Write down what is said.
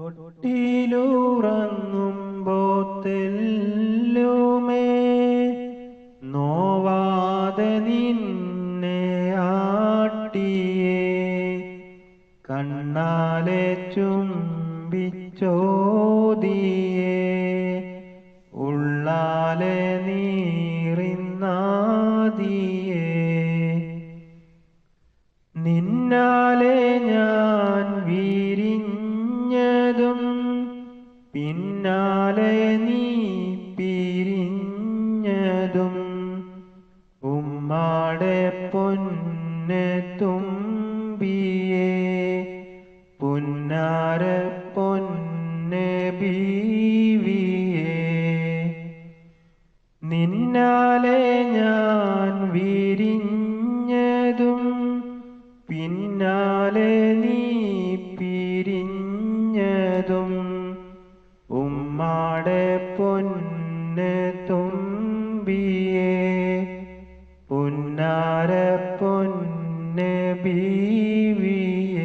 തൊട്ടിലുറങ്ങുമ്പോ തെല്ലുമേ നോവാതെ നിന്നെ ആട്ടിയേ. കണ്ണാലെ ചുംബിച്ചോതിയേ ഉള്ളാലെ നീറിന്നാദിയേ നിന്നാലെ ഞാൻ പിന്നാലെ നീ പിരിഞ്ഞതും ഉമ്മാടെ പൊന്നെ തുമ്പിയേ. പുന്നാര പൊന്നെ ബീവിയേ. നിന്നാലെ ഞാൻ വിരിഞ്ഞതും പിന്നാലെ നീ മാടെ പൊന്ന് തുമ്പിയെ ഉന്നാര പൊന്ന് ബീവിയ.